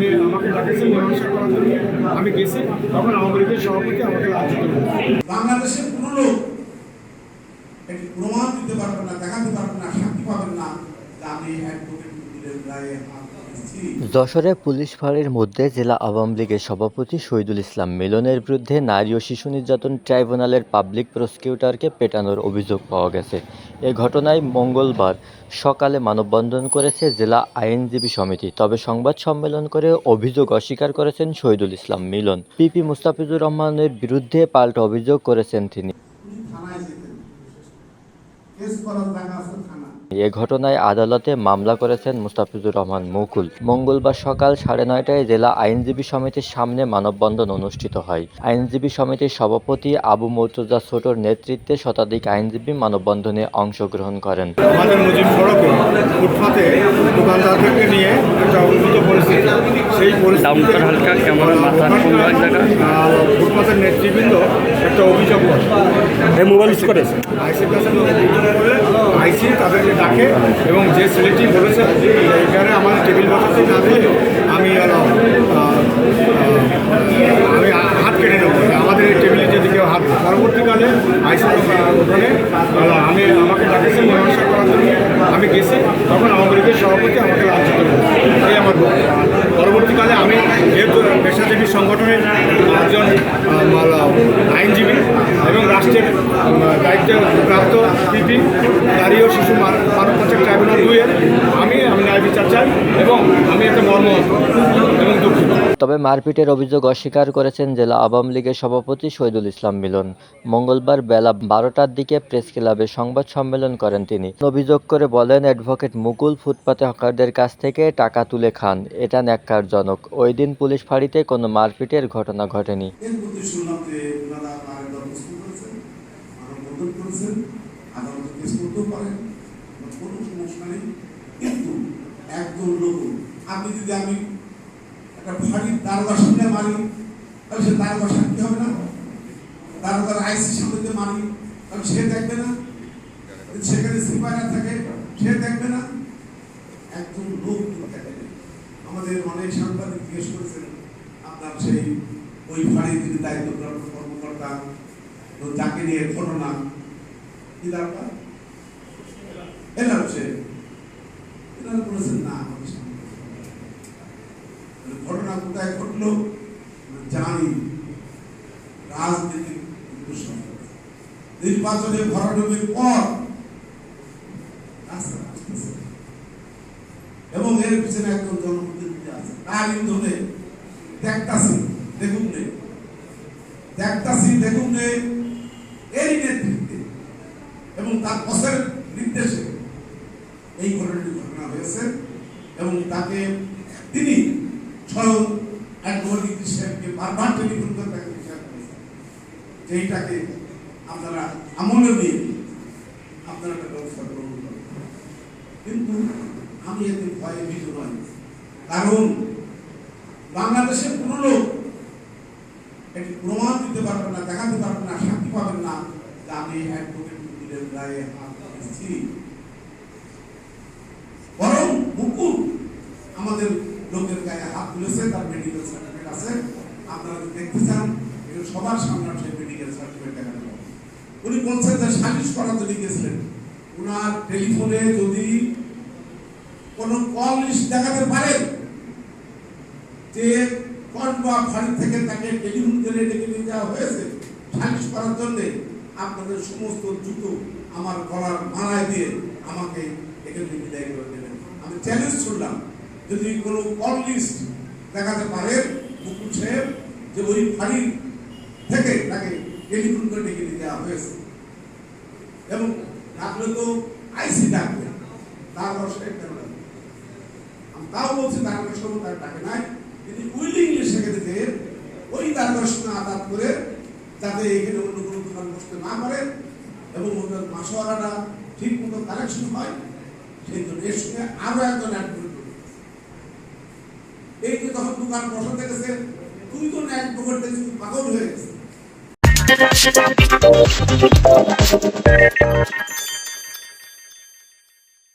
আমি আমাকে ডাকেছেন মীমাংসা করার জন্য। আমি গেছি, তখন আওয়ামী লীগের সভাপতি আমাকে রাজ্য বাংলাদেশের কোনো লোক প্রমাণ দিতে পারবেন না, দেখাতে পারবেন না, সাক্ষী পাবেন না যে আমি অ্যাডভোকেট যশোরে পুলিশ ফাঁড়ির মধ্যে জেলা আওয়ামী লীগের সভাপতি শহীদুল ইসলাম মিলনের বিরুদ্ধে নারী ও শিশু নির্যাতন ট্রাইব্যুনালের পাবলিক প্রসিকিউটরকে পেটানোর অভিযোগ পাওয়া গেছে। এ ঘটনায় মঙ্গলবার সকালে মানববন্ধন করেছে জেলা আইনজীবী সমিতি, তবে সংবাদ সম্মেলন করে অভিযোগ অস্বীকার করেছেন শহীদুল ইসলাম মিলন। পিপি মুস্তাফিজুর রহমানের বিরুদ্ধে পাল্টা অভিযোগ করেছেন তিনি। থানায়। এ ঘটনায় আদালতে মামলা করেছেন মুস্তাফিজুর রহমান মুকুল। মঙ্গলবার সকাল সাড়ে নয়টায় জেলা আইনজীবী সমিতির সামনে মানববন্ধন অনুষ্ঠিত হয়। আইনজীবী সমিতির সভাপতি আবু মর্তুজা ছোটর নেতৃত্বে শতাধিক আইনজীবী মানববন্ধনে অংশগ্রহণ করেন। আমাদের মুজিব সড়কে ফুটপাতে দোকানদারদেরকে নিয়ে একটা উন্নত পরিস্থিতি। সেই পরিস্থিতিতে হালকা কেমন মাথা কোন জায়গা? ফুটপাতের নেতৃবৃন্দ একটা অভিযোগ করে। মোবাইল ইউজ করে আইসির কাছে অভিযোগ করে। আইসি তাদেরকে ডাকে এবং যে ছেলেটি বলেছে এখানে আমার টেবিল বসাতে না দিয়ে আমি আমি হাত কেটে নেব। আমাদের এই টেবিলে যদি কেউ হাত, পরবর্তীকালে আইসি ওখানে আমি আমাকে ডাকেছি মীমাংসা করার জন্য আমি গেছি। তখন আমাদেরকে সভাপতি আমাকে লাঞ্ছিত করেছে এই আমার বক্তব্য। পরবর্তীকালে আমি যেহেতু পেশাজীবী একজন আইনজীবী এবং রাষ্ট্রের দায়িত্বপ্রাপ্ত পিপি নারী ও শিশু মানব পাচার ট্রাইব্যুনাল দুইয়ের। বিচার চাই এবং আমি একটা মর্ম এবং দুঃখিত। তবে মারপিটের অভিযোগ অস্বীকার করেছেন জেলা আওয়ামী লীগের সভাপতি শহীদুল ইসলাম মিলন। মঙ্গলবার বেলা বারোটার দিকে প্রেস ক্লাবে সংবাদ সম্মেলন করেন তিনি। অভিযোগ করে বলেন অ্যাডভোকেট মুকুল ফুটপাতে হকারদের কাছ থেকে টাকা তুলে খান। এটা ন্যাক্কারজনক। ওই দিন পুলিশ ফাঁড়িতে কোনো মারপিটের ঘটনা ঘটেনি। করেছেন আদালতে কেস করতেও পারেন কোনো সমস্যা নেই কিন্তু একদম লোক আপনি যদি আমি একটা ভারী দারোগার সামনে মারি তাহলে সে দারোগার সাক্ষী হবে না? দারোগার আইসি সামনে মারি তাহলে সে দেখবে না? সেখানে সিপাহীরা থাকে, সে দেখবে না? একদম লোক আমাদের অনেক সাংবাদিক জিজ্ঞেস করেছেন, আপনার সেই ওই ফাঁড়ি যিনি দায়িত্বপ্রাপ্ত কর্মকর্তা যাকে নিয়ে ঘটনা, কি দরকার এলা হচ্ছে এনারা বলেছেন না আমাদের সামনে ঘটনা কোথায় ঘটলো? জানি রাজনীতি কিন্তু সফল। নির্বাচনে ভরাডুবির পর এবং এর পিছনে একজন জনপ্রতিনিধি আছে। তার ইন্ধনে দেখতাছি দেখুন নে দেখতাছি দেখুন নে এই নেতৃত্বে। এবং তার বসের নির্দেশে এই ঘটনাটি ঘটনা হয়েছে এবং তাকে তিনি স্বয়ং অ্যাডভোকেট সাহেবকে বারবার টেলিফোন করে তাকে বিচার করেছেন যে এইটাকে আপনারা আমলে নিয়ে আপনারা একটা ব্যবস্থা গ্রহণ করেন। কিন্তু আমি এতে ভয়ে ভীত নই। কারণ বাংলাদেশের কোনো লোক এটি প্রমাণ দিতে পারবে না, দেখাতে পারবে না, সাক্ষী পাবেন না যে আমি অ্যাডভোকেট গায়ে হাত বরং মুকুল আমাদের লোকের গায়ে হাত তুলেছে, তার মেডিকেল সার্টিফিকেট আছে। আপনারা যদি দেখতে চান, এটা সবার সামনে সেই মেডিকেল সার্টিফিকেট দেখাতে পাবেন উনি বলছেন যে সালিশ করার জন্য গেছিলেন। ওনার টেলিফোনে যদি কোন কল লিস্ট দেখাতে পারেন, যে কসবা ফাঁড়ি থেকে তাকে টেলিফোন করে ডেকে নিয়ে যাওয়া হয়েছে, সালিশ করার জন্যে আপনাদের সমস্ত জুতো আমার গলার মালায় দিয়ে আমাকে এখানে বিদায় করে দেবেন। আমি চ্যালেঞ্জ করলাম যদি কোনো কল লিস্ট দেখাতে পারেন মুকুল সাহেব, যে ওই ফাঁড়ি থেকে তাকে টেলিফোন করে ডেকে নিয়ে যাওয়া হয়েছে। এবং ডাকলে তো আইসি ডাকবে, তার বর্ষায় কেন ডাকবে? আমি তাও বলছি সঙ্গে তার ডাকে নাই। তিনি উইলিংলি ওই তার সঙ্গে আদাত করে যাতে এখানে অন্য কোনো দোকান বসতে না পারে এবং ওদের মাসোয়ারাটা ঠিক মতো কালেকশন হয়, সেই জন্য এর সঙ্গে আরও একজন অ্যাড দোকান বসাতে গেছে তুই তো এক দোকান পাগল হয়ে গেছে।